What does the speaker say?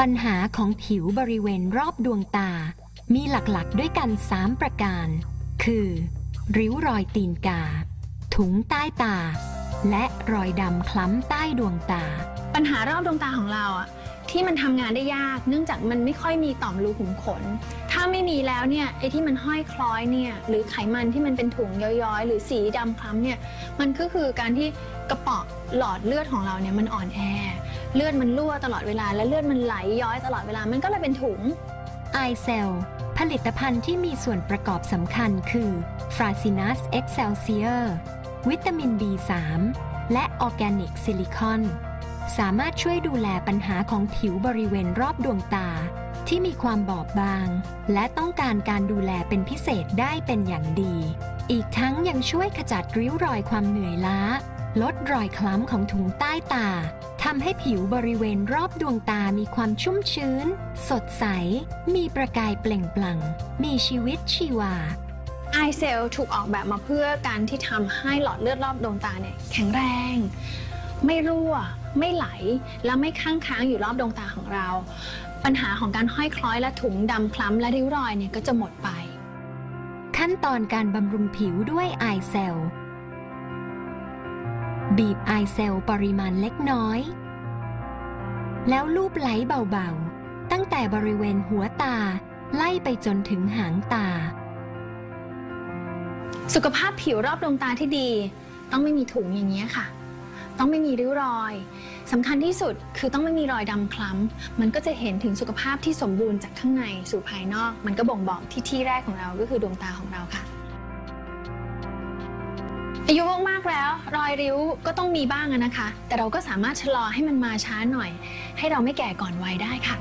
ปัญหาของผิวบริเวณรอบดวงตา มีหลักๆ ด้วยกัน 3 ประการ คือ ริ้วรอยตีนกา ถุงใต้ตา และรอยดำคล้ำใต้ดวงตา ปัญหารอบดวงตาของเราอะ ที่มันทำงานได้ยาก เนื่องจากมันไม่ค่อยมีต่อมรูขุมขน ถ้าไม่มีแล้วเนี่ยไอ้ที่มันห้อยคล้อยเนี่ยหรือไขมันที่มันเป็นถุงย้อยๆ หรือสีดำคล้ำเนี่ยมันก็คือการที่กระเป๋อหลอดเลือดของเราเนี่ยมันอ่อนแอ เลือดมันรั่วตลอดเวลา และเลือดมันไหลย้อยตลอดเวลามันก็เลยเป็นถุง i c e l ผลิตภัณฑ์ที่มีส่วนประกอบสำคัญคือ Fracinus excelsior วิตามิน B3 และออร์แกนิกซิลิคอน สามารถช่วยดูแลปัญหาของผิวบริเวณรอบดวงตา ที่มีความบอบบาง และต้องการการดูแลเป็นพิเศษได้เป็นอย่างดี อีกทั้งยังช่วยขจัดริ้วรอยความเหนื่อยล้า ลดรอยคล้ำของถุงใต้ตาทำให้ผิวบริเวณรอบดวงตามีความชุ่มชื้น สดใส มีประกายเปล่งปลั่ง มีชีวิตชีวา i c e l ถูกออกแบบมาเพื่อการที่ทำให้หลอดเลือดรอบดวงตาเนี่ยแข็งแรง ไม่รั่ว ไม่ไหล และไม่ค้างค้างอยู่รอบดวงตาของเรา ปัญหาของการห้อยคล้อยและถุงดำคล้ำและริ้วรอยเนี่ยก็จะหมดไป ขั้นตอนการบำรุงผิวด้วยไอเซลบีบไอเซลปริมาณเล็กน้อย แล้วลูบไหลเบาๆ ตั้งแต่บริเวณหัวตาไล่ไปจนถึงหางตา สุขภาพผิวรอบดวงตาที่ดี ต้องไม่มีถุงอย่างนี้ค่ะ ต้องไม่มีริ้วรอยสำคัญที่สุดคือต้องไม่มีรอยดำคล้ำ มันก็จะเห็นถึงสุขภาพที่สมบูรณ์จากข้างในสู่ภายนอก มันก็บ่งบอกที่ที่แรกของเราก็คือดวงตาของเราค่ะ อายุมากๆแล้ว รอยริ้วก็ต้องมีบ้างนะคะ แต่เราก็สามารถชะลอให้มันมาช้าหน่อย ให้เราไม่แก่ก่อนวัยได้ค่ะ